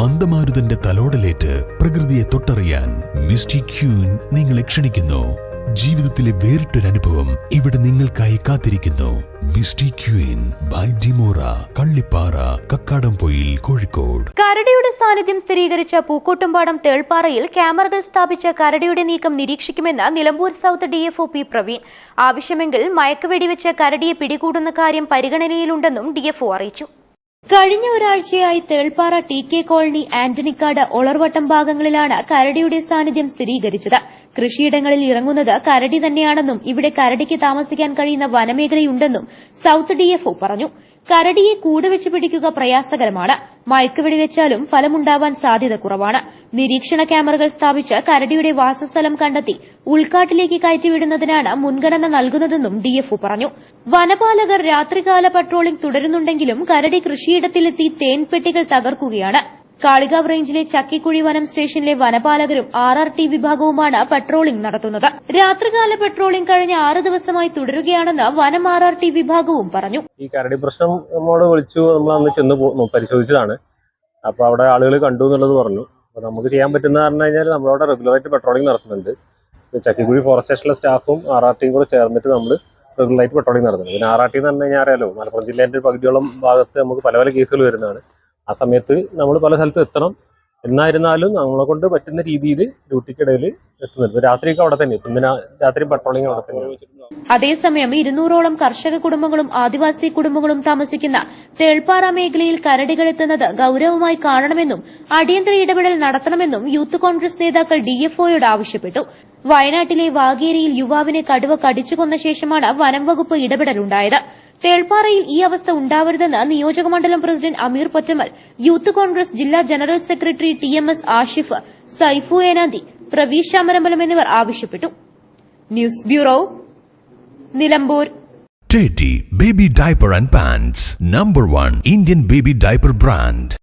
മന്ദമാരുതന്റെ തലോടലേറ്റ് പ്രകൃതിയെ തൊട്ടറിയാൻ misty queen നിങ്ങളെ ക്ഷണിക്കുന്നു. ജീവിതത്തിലെ വേറിട്ടൊരനുഭവം ഇവിടെ നിങ്ങൾക്കായി കാത്തിരിക്കുന്നു. Misty Queen by Dimora Kallippara Kakkadampoyil Kozhikode. കരടിയുടെ സാന്നിധ്യം സ്ഥിരീകരിച്ച പൂക്കോട്ടുംപാടം തേൾപ്പാറയിൽ ക്യാമറകൾ സ്ഥാപിച്ച കരടിയുടെ നീക്കം നിരീക്ഷിക്കുമെന്ന് Nilambur south DFO P Praveen. ആവശ്യമെങ്കിൽ മയക്കുവെടിവെച്ച് കരടിയെ പിടികൂടുന്ന കാര്യം പരിഗണനയിലുണ്ടെന്നും ഡിഎഫ്ഒ അറിയിച്ചു. കഴിഞ്ഞ ഒരാഴ്ചയായി Thelpara T K colony Antonykkad Olarvattam ഭാഗങ്ങളിലാണ് കരടിയുടെ സാന്നിധ്യം സ്ഥിരീകരിച്ചത്. കൃഷിയിടങ്ങളിൽ ഇറങ്ങുന്നത് കരടി തന്നെയാണെന്നും ഇവിടെ കരടിക്ക് താമസിക്കാൻ കഴിയുന്ന വനമേഖലയുണ്ടെന്നും സൌത്ത് ഡിഎഫ്ഒ പറഞ്ഞു. കരടിയെ കൂടുവെച്ച് പിടിക്കുക പ്രയാസകരമാണ്. മയക്കുവെടി വെച്ചാലും ഫലമുണ്ടാവാൻ സാധ്യത കുറവാണ്. നിരീക്ഷണ ക്യാമറകൾ സ്ഥാപിച്ച് കരടിയുടെ വാസസ്ഥലം കണ്ടെത്തി ഉൾക്കാട്ടിലേക്ക് കയറ്റിവിടുന്നതിനാണ് മുൻഗണന നൽകുന്നതെന്നും ഡിഎഫ്ഒ പറഞ്ഞു. വനപാലകർ രാത്രികാല പട്രോളിംഗ് തുടരുന്നുണ്ടെങ്കിലും കരടി കൃഷിയിടത്തിലെത്തി തേൻപെട്ടികൾ തകർക്കുകയാണ്. കാളികാവ് റേഞ്ചിലെ ചക്കിക്കുഴി വനം സ്റ്റേഷനിലെ വനപാലകരും ആർ ആർ ടി വിഭാഗവുമാണ് പട്രോളിംഗ് നടത്തുന്നത്. രാത്രികാല പട്രോളിംഗ് കഴിഞ്ഞ ആറ് ദിവസമായി തുടരുകയാണെന്ന് വനം ആർ ആർ ടി വിഭാഗവും പറഞ്ഞു. ഈ കരടി പ്രശ്നം വിളിച്ചു. നമ്മൾ അന്ന് ചെന്ന് പരിശോധിച്ചതാണ്. അപ്പൊ അവിടെ ആളുകൾ കണ്ടു എന്നുള്ളത് പറഞ്ഞു. അപ്പോൾ നമുക്ക് ചെയ്യാൻ പറ്റുന്ന പറഞ്ഞു കഴിഞ്ഞാൽ നമ്മളവിടെ റെഗുലറായിട്ട് പെട്രോളിംഗ് നടത്തുന്നുണ്ട്. ചക്കിക്കുഴി ഫോറസ്റ്റ് സ്റ്റേഷനിലെ സ്റ്റാഫും ആർ ആർ ടിയും കൂടെ ചേർന്നിട്ട് നമ്മൾ റെഗുലറായിട്ട് പെട്രോളിംഗ് നടത്തുന്നത് പിന്നെ ആർ ആർ ടി എന്ന് പറഞ്ഞു കഴിഞ്ഞാൽ അറിയാലോ മലപ്പുറം ജില്ലേന്റെ പകുതിയോളം ഭാഗത്ത് നമുക്ക് പല പല കേസുകൾ വരുന്നതാണ്. ആ സമയത്ത് നമ്മൾ പല സ്ഥലത്ത് എത്തണം. എന്നായിരുന്നാലും നമ്മളെ കൊണ്ട് പറ്റുന്ന രീതിയിൽ ഡ്യൂട്ടിക്കിടയിൽ എത്തുന്നുണ്ട്. രാത്രിയൊക്കെ അവിടെ തന്നെ. രാത്രി പട്രോളിംഗ് അവിടെ തന്നെ? അതേസമയം ഇരുന്നൂറോളം കർഷക കുടുംബങ്ങളും ആദിവാസി കുടുംബങ്ങളും താമസിക്കുന്ന തേൾപ്പാറ മേഖലയിൽ കരടികൾ എത്തുന്നത് ഗൌരവമായി കാണണമെന്നും അടിയന്തര ഇടപെടൽ നടത്തണമെന്നും യൂത്ത് കോൺഗ്രസ് നേതാക്കൾ ഡിഎഫ്ഒയോട് ആവശ്യപ്പെട്ടു. വയനാട്ടിലെ വാഗേരിയിൽ യുവാവിനെ കടുവ കടിച്ചുകൊന്ന ശേഷമാണ് വനം വകുപ്പ് ഇടപെടലുണ്ടായത്. തേൾപ്പാറയിൽ ഈ അവസ്ഥ ഉണ്ടാവരുതെന്ന് നിയോജകമണ്ഡലം പ്രസിഡന്റ് അമീർ പൊറ്റമൽ യൂത്ത് കോൺഗ്രസ് ജില്ലാ general secretary T M S Ashif Saifu Enanthi Praveesh Shamarambalam എന്നിവർ ആവശ്യപ്പെട്ടു. News bureau Nilambur. Teddy Baby Diaper and Pants Number 1 Indian Baby Diaper Brand.